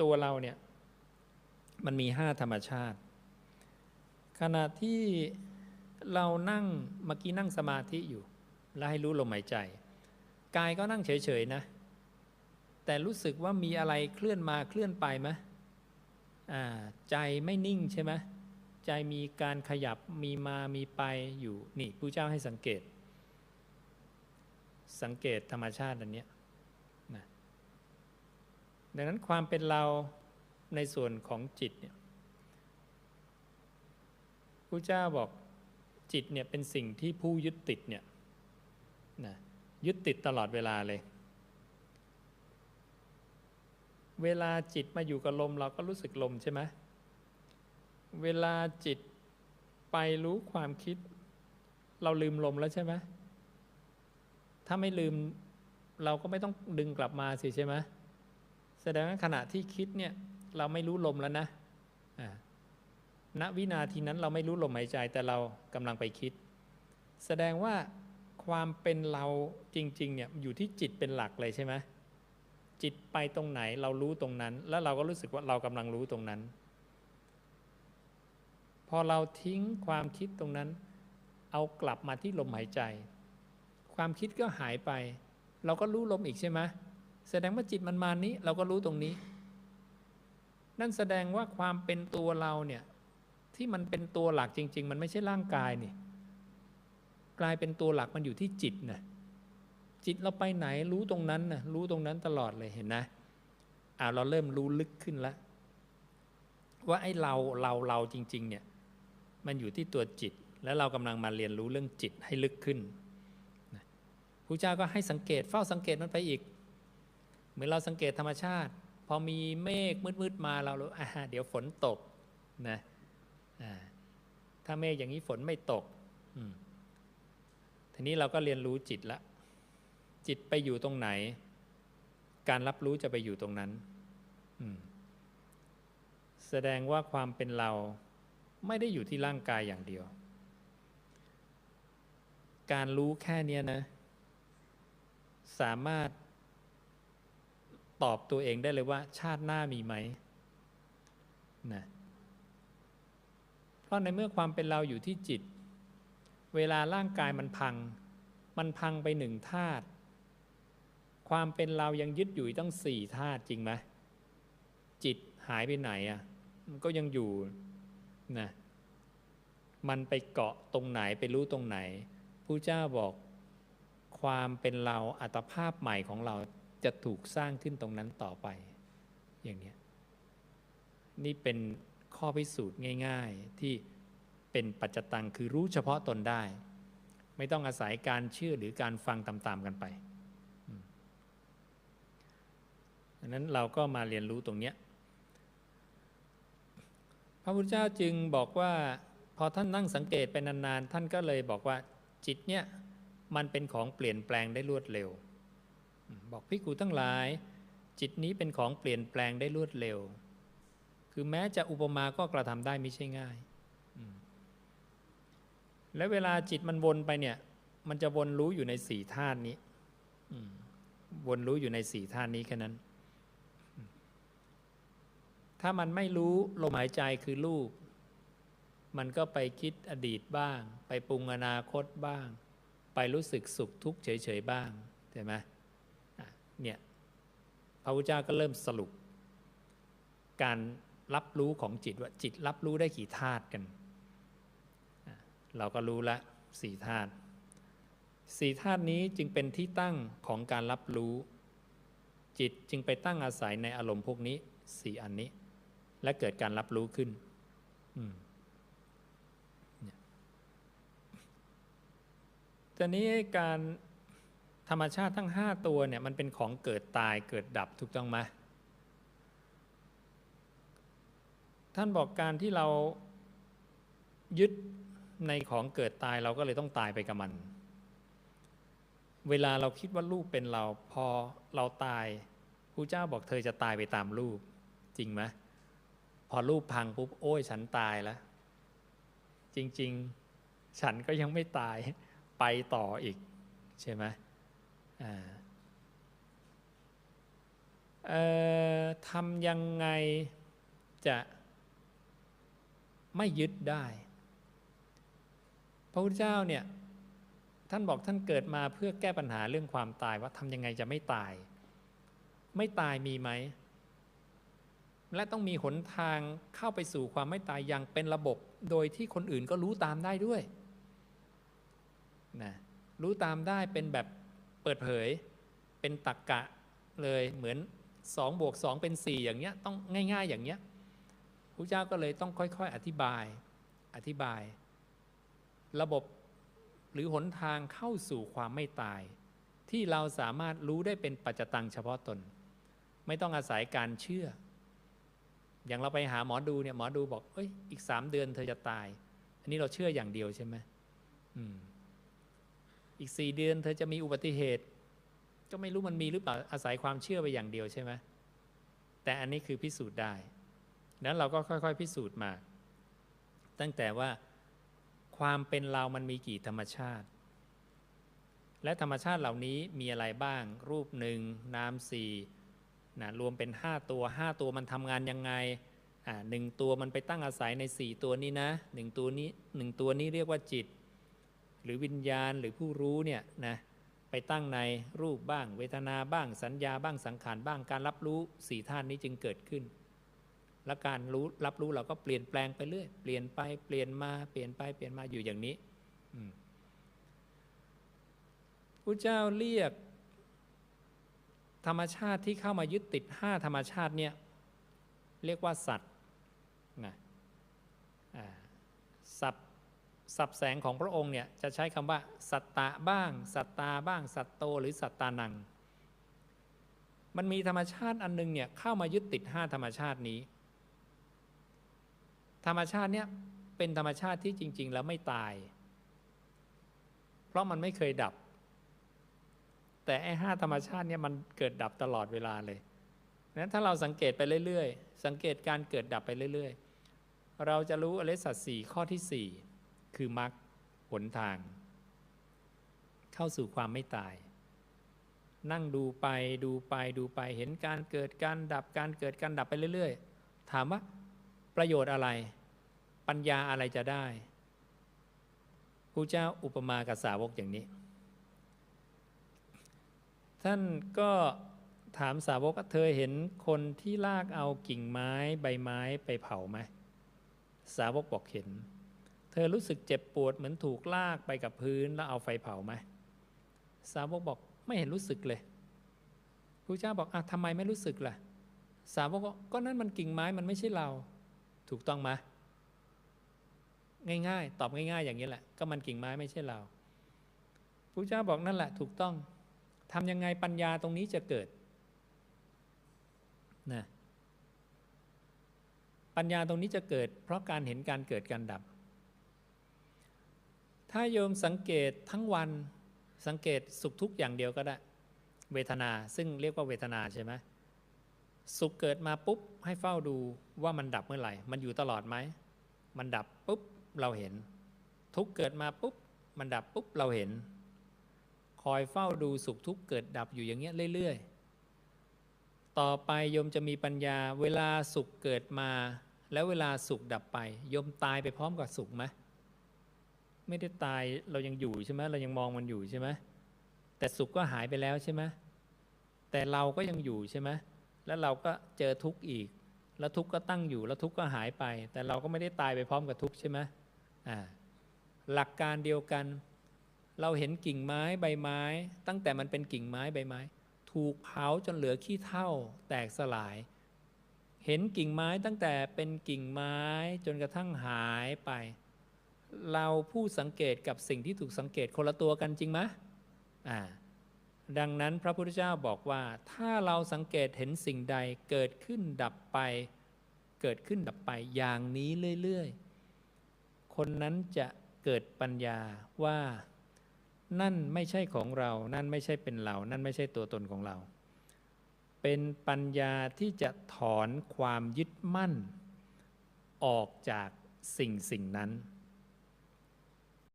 ตัวเราเนี่ยมันมีห้าธรรมชาติ ขณะที่เรานั่งเมื่อกี้นั่งสมาธิอยู่ แล้วให้รู้ลมหายใจกายก็นั่งเฉยๆนะ แต่รู้สึกว่ามีอะไรเคลื่อนมาเคลื่อนไปไหมอ่าใจไม่นิ่งใช่ไหมใจมีการขยับมีมามีไปอยู่นี่ผู้เจ้าให้สังเกต สังเกตธรรมชาติอันเนี้ย ดังนั้นความเป็นเราในส่วนของจิตเนี่ยผู้เจ้าบอกจิตเนี่ยเป็นสิ่งที่ผู้ยึดติดเนี่ยนะยึดติดตลอดเวลาเลย เวลาจิตมาอยู่กับลมเราก็รู้สึกลมใช่ไหมเวลาจิตไปรู้ความคิด เราลืมลมแล้วใช่ไหมถ้าไม่ลืมเราก็ไม่ต้องดึงกลับมาสิใช่ไหม แสดงว่าขณะที่คิดเนี่ยเราไม่รู้ลมแล้วนะณวินาทีนั้นเราไม่รู้ลมหายใจแต่เรากำลังไปคิด แสดงว่าความเป็นเราจริงๆเนี่ยอยู่ที่จิตเป็นหลักเลยใช่ไหมจิตไปตรงไหนเรารู้ตรงนั้น แล้วเราก็รู้สึกว่าเรากำลังรู้ตรงนั้น พอเราทิ้งความคิดตรงนั้น เอากลับมาที่ลมหายใจ ความคิดก็หายไป เราก็รู้ลมอีกใช่ไหม แสดงว่าจิตมันมานี้ เราก็รู้ตรงนี้ นั่นแสดงว่าความเป็นตัวเราเนี่ย ที่มันเป็นตัวหลักจริง ๆ มันไม่ใช่ร่างกายนี่ กลายเป็นตัวหลักมันอยู่ที่จิตนะจิตเราไปไหนรู้ตรงนั้นนะรู้ตรงนั้นตลอดเลยเห็นนะอ่าเราเริ่มรู้ลึกขึ้นแล้วว่าไอ้เราเราเราจริง ๆ เนี่ย มันอยู่ที่ตัวจิต แล้วเรากำลังมาเรียนรู้เรื่องจิตให้ลึกขึ้นพระเจ้าก็ให้สังเกตเฝ้าสังเกตมันไปอีก เหมือนเราสังเกตธรรมชาติ พอมีเมฆมืดๆมาเรารู้อ่าเดี๋ยวฝนตกนะถ้าเมฆอย่างนี้ฝนไม่ตกทีนี้เราก็เรียนรู้จิตละ จิตไปอยู่ตรงไหน การรับรู้จะไปอยู่ตรงนั้นแสดงว่าความเป็นเราไม่ได้อยู่ที่ร่างกายอย่างเดียว การรู้แค่นี้นะ สามารถ ตอบตัวเองได้เลยว่า ชาติหน้ามีไหมนะเพราะในเมื่อความเป็นเราอยู่ที่จิต เวลาร่างกายมันพัง มันพังไปหนึ่งธาตุความเป็นเรายังยึดอยู่ตั้งสี่ธาตุจริงไหมจิตหายไปไหนอะมันก็ยังอยู่นะมันไปเกาะตรงไหนไปรู้ตรงไหนผู้เจ้าบอกความเป็นเราอัตภาพใหม่ของเรา จะถูกสร้างขึ้นตรงนั้นต่อไป อย่างนี้นี่เป็นข้อพิสูจน์ง่าย ๆที่เป็นปัจจตังคือรู้เฉพาะตนได้ ไม่ต้องอาศัยการเชื่อหรือการฟังตามๆกันไปดังนั้นเราก็มาเรียนรู้ตรงนี้พระพุทธเจ้าจึงบอกว่า พอท่านนั่งสังเกตไปนานๆ ท่านก็เลยบอกว่าจิตเนี่ยมันเป็นของเปลี่ยนแปลงได้รวดเร็ว บอกพิกูทั้งหลาย จิตนี้เป็นของเปลี่ยนแปลงได้รวดเร็ว คือแม้จะอุปมาก็กระทำได้ไม่ใช่ง่าย และเวลาจิตมันวนไปเนี่ย มันจะวนรู้อยู่ในสี่ธาตุนี้วนรู้อยู่ในสี่ธาตุนี้แค่นั้น ถ้ามันไม่รู้ลมหายใจคือลูกมันก็ไปคิดอดีตบ้าง ไปปรุงอนาคตบ้าง ไปรู้สึกสุขทุกข์เฉยๆบ้างใช่ไหม เนี่ยพระพุทธเจ้าก็เริ่มสรุป การรับรู้ของจิตว่าจิตรับรู้ได้กี่ธาตุกัน เราก็รู้ละสี่ธาตุสี่ธาตุนี้จึงเป็นที่ตั้งของการรับรู้ จิตจึงไปตั้งอาศัยในอารมณ์พวกนี้สี่อันนี้ และเกิดการรับรู้ขึ้นตอนนี้การ ธรรมชาติทั้งห้าตัวเนี่ยมันเป็นของเกิดตายเกิดดับถูกต้องไหมท่านบอกการที่เรายึดในของเกิดตายเราก็เลยต้องตายไปกับมัน เวลาเราคิดว่าลูกเป็นเราพอเราตายครูเจ้าบอกเธอจะตายไปตามลูกจริงไหมพอลูกพังปุ๊บโอ้ยฉันตายแล้ว จริง ๆ ฉันก็ยังไม่ตายไปต่ออีก ใช่ไหม ทำยังไงจะไม่ยึดได้ พระพุทธเจ้าเนี่ยท่านบอกท่านเกิดมาเพื่อแก้ปัญหาเรื่องความตายว่าทำยังไงจะไม่ตาย ไม่ตายมีไหม และต้องมีหนทางเข้าไปสู่ความไม่ตายอย่างเป็นระบบ โดยที่คนอื่นก็รู้ตามได้ด้วยนะรู้ตามได้เป็นแบบ เปิดเผยเป็นตักกะเลยเหมือน2บวก2เป็น 4 อย่างเงี้ยต้องง่าย ๆ อย่างเงี้ยพระเจ้าก็เลยต้องค่อย ๆ อธิบายอธิบาย ระบบหรือหนทางเข้าสู่ความไม่ตาย ที่เราสามารถรู้ได้เป็นปัจจตังเฉพาะตน ไม่ต้องอาศัยการเชื่อ อย่างเราไปหาหมอดูเนี่ยหมอดูบอกเอ้ยอีกสามเดือนเธอจะตาย อันนี้เราเชื่ออย่างเดียวใช่ไหมอืม อีกสี่เดือนเธอจะมีอุบัติเหตุ ก็ไม่รู้มันมีหรือเปล่าอาศัยความเชื่อไปอย่างเดียวใช่ไหมแต่อันนี้คือพิสูจน์ได้นั้นเราก็ค่อย ๆ พิสูจน์มา ตั้งแต่ว่าความเป็นเรามันมีกี่ธรรมชาติ และธรรมชาติเหล่านี้มีอะไรบ้าง รูปหนึ่งนามสี่นะรวมเป็น 5 ตัว 5 ตัวมันทำงานยังไงอ่าหนึ่งตัวมันไปตั้งอาศัยใน 4 ตัวนี้นะหนึ่งตัวนี้หนึ่งตัวนี้เรียกว่าจิต หรือวิญญาณหรือผู้รู้เนี่ยนะไปตั้งในรูปบ้าง เวทนาบ้างสัญญาบ้างสังขารบ้างการรับรู้สี่ท่านนี้จึงเกิดขึ้น และการรู้รับรู้เราก็เปลี่ยนแปลงไปเรื่อยเปลี่ยนไปเปลี่ยนมาเปลี่ยนไปเปลี่ยนมาอยู่อย่างนี้พระเจ้าเรียก ธรรมชาติที่เข้ามายึดติดห้าธรรมชาติเนี่ยเรียกว่าสัตว์นะสับ สับแสงของพระองค์เนี่ยจะใช้คำว่า สัตตะบ้าง สัตตาบ้าง สัตโตหรือสัตตานัง มันมีธรรมชาติอันนึงเนี่ยเข้ามายึดติดห้าธรรมชาตินี้ ธรรมชาติเนี่ยเป็นธรรมชาติที่จริง ๆ แล้วไม่ตาย เพราะมันไม่เคยดับ แต่ไอ้ห้าธรรมชาติเนี่ยมันเกิดดับตลอดเวลาเลยนั้นถ้าเราสังเกตไปเรื่อยๆ สังเกตการเกิดดับไปเรื่อย ๆ เราจะรู้อริสัตสี่ข้อที่สี่ คือมรรคหนทาง เข้าสู่ความไม่ตาย นั่งดูไปดูไปดูไปเห็นการเกิดการดับการเกิดการดับไปเรื่อย ๆ ถามว่าประโยชน์อะไร ปัญญาอะไรจะได้พระเจ้าอุปมากับสาวกอย่างนี้ ท่านก็ถามสาวกเธอเห็นคนที่ลากเอากิ่งไม้ใบไม้ไปเผาไหมสาวกบอกเห็น ธอรู้สึกเจ็บปวดเหมือนถูกลากไปกับพื้นแล้วเอาไฟเผาไหมสาวกบอกไม่เห็นรู้สึกเลยพระเจ้าบอกอะทำไมไม่รู้สึกล่ะ สาวกก็ก็นั่นมันกิ่งไม้มันไม่ใช่เรา ถูกต้องไหมง่ายๆ ตอบง่าย ๆ อย่างนี้แหละ ก็มันกิ่งไม้ไม่ใช่เราพระเจ้าบอกนั่นแหละ ถูกต้องทำยังไงปัญญาตรงนี้จะเกิดนะปัญญาตรงนี้จะเกิด เพราะการเห็นการเกิดการดับ ถ้าโยมสังเกตทั้งวันสังเกตสุขทุกอย่างเดียวก็ได้ เวทนาซึ่งเรียกว่าเวทนาใช่ไหมสุขเกิดมาปุ๊บให้เฝ้าดูว่ามันดับเมื่อไหร่ มันอยู่ตลอดไหม มันดับปุ๊บเราเห็น ทุกเกิดมาปุ๊บมันดับปุ๊บเราเห็น คอยเฝ้าดูสุขทุกเกิดดับอยู่อย่างเงี้ยเรื่อยๆ ต่อไปโยมจะมีปัญญา เวลาสุขเกิดมา แล้วเวลาสุขดับไปโยมตายไปพร้อมกับสุขไหม ไม่ได้ตายเรายังอยู่ใช่ไหมเรายังมองมันอยู่ใช่ไหมแต่สุขก็หายไปแล้วใช่ไหมแต่เราก็ยังอยู่ใช่ไหมแล้วเราก็เจอทุกข์อีก แล้วทุกข์ก็ตั้งอยู่ แล้วทุกข์ก็หายไป แต่เราก็ไม่ได้ตายไปพร้อมกับทุกข์ใช่ไหมอ่าหลักการเดียวกัน เราเห็นกิ่งไม้ใบไม้ ตั้งแต่มันเป็นกิ่งไม้ใบไม้ ถูกเผาจนเหลือขี้เท่าแตกสลาย เห็นกิ่งไม้ตั้งแต่เป็นกิ่งไม้จนกระทั่งหายไป เราผู้สังเกตกับสิ่งที่ถูกสังเกตคนละตัวกันจริงไหมอ่าดังนั้นพระพุทธเจ้าบอกว่า ถ้าเราสังเกตเห็นสิ่งใดเกิดขึ้นดับไป เกิดขึ้นดับไปอย่างนี้เรื่อยๆ คนนั้นจะเกิดปัญญาว่า นั่นไม่ใช่ของเรา นั่นไม่ใช่เป็นเรา นั่นไม่ใช่ตัวตนของเรา เป็นปัญญาที่จะถอนความยึดมั่น ออกจากสิ่งสิ่งนั้น